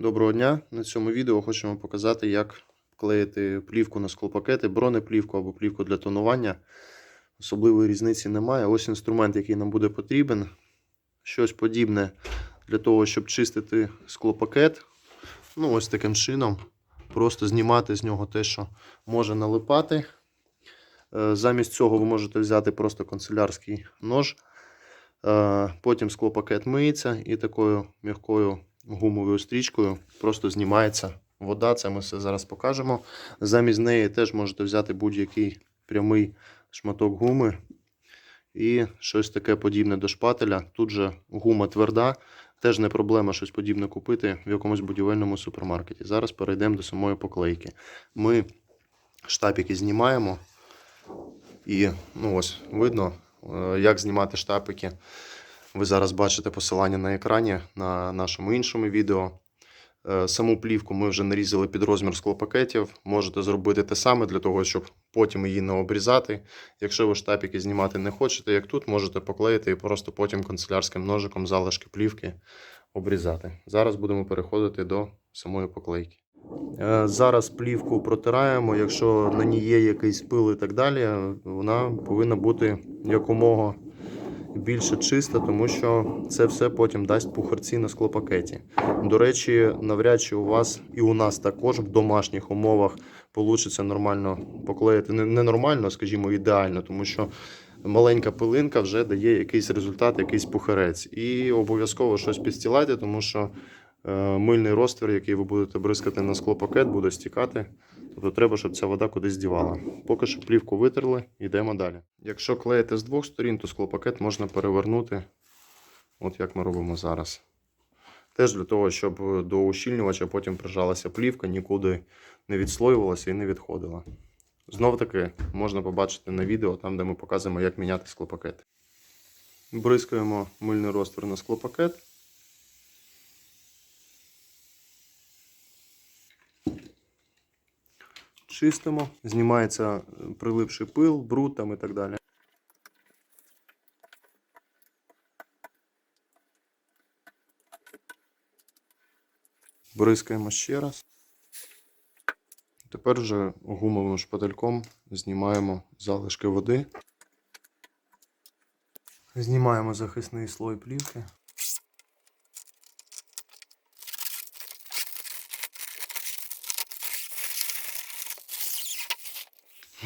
Доброго дня! На цьому відео хочемо показати, як клеїти плівку на склопакети, бронеплівку або плівку для тонування. Особливої різниці немає. Ось інструмент, який нам буде потрібен. Щось подібне для того, щоб чистити склопакет. Ну, ось таким чином. Просто знімати з нього те, що може налипати. Е, Замість цього ви можете взяти просто канцелярський нож. Е, Потім склопакет миється і такою м'якою гумовою стрічкою просто знімається вода. Це ми все зараз покажемо. Замість неї теж можете взяти будь-який прямий шматок гуми і щось таке подібне до шпателя. Тут же гума тверда, теж не проблема щось подібне купити в якомусь будівельному супермаркеті. Зараз перейдемо до самої поклейки. Ми штапики знімаємо. І ну ось видно, е, як знімати штапики. Ви зараз бачите посилання на екрані на нашому іншому відео. Е, Саму плівку ми вже нарізали під розмір склопакетів. Можете зробити те саме для того, щоб потім її не обрізати. Якщо ви штапики знімати не хочете, як тут, можете поклеїти і просто потім канцелярським ножиком залишки плівки обрізати. Зараз будемо переходити до самої поклейки. Е, Зараз плівку протираємо. Якщо на ній є якийсь пил і так далі, вона повинна бути якомога більше чиста, тому що це все потім дасть пухарці на склопакеті. До речі, навряд чи у вас і у нас також в домашніх умовах вийде нормально поклеїти. Не, нормально, скажімо, ідеально, тому що маленька пилинка вже дає якийсь результат, якийсь пухарець. І обов'язково щось підстілайте, тому що е, мильний розтвір, який ви будете бризкати на склопакет, буде стікати. Тобто треба, щоб ця вода кудись дівала. Поки що плівку витерли, йдемо далі. Якщо клеїти з двох сторін, то склопакет можна перевернути, от як ми робимо зараз. Теж для того, щоб до ущільнювача потім прижалася плівка, нікуди не відслоювалася і не відходила. Знов таки можна побачити на відео, там де ми показуємо, як міняти склопакет. Бризкаємо мильний розтвір на склопакет. Чистимо, знімається е, прилипший пил, бруд там і так далі. Бризкаємо ще раз. Тепер вже гумовим шпательком знімаємо залишки води. Знімаємо захисний слой плівки.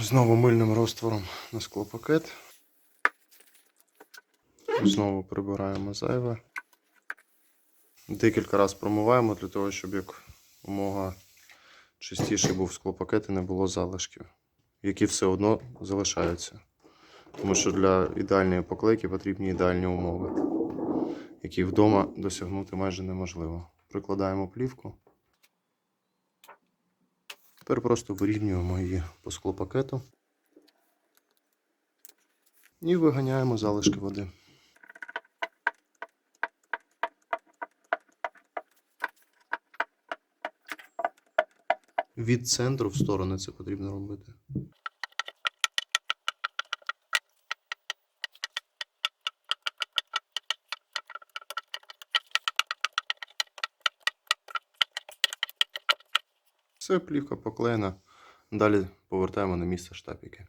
Знову мильним розтвором на склопакет. Знову прибираємо зайве. Декілька разів промиваємо для того, щоб як умога чистіший був склопакет і не було залишків, які все одно залишаються. Тому що для ідеальної поклейки потрібні ідеальні умови, які вдома досягнути майже неможливо. Прикладаємо плівку. Тепер просто вирівнюємо її по склопакету і виганяємо залишки води. Від центру в сторони це потрібно робити. Все, плівка поклеєна. Далі повертаємо на місце штапіки.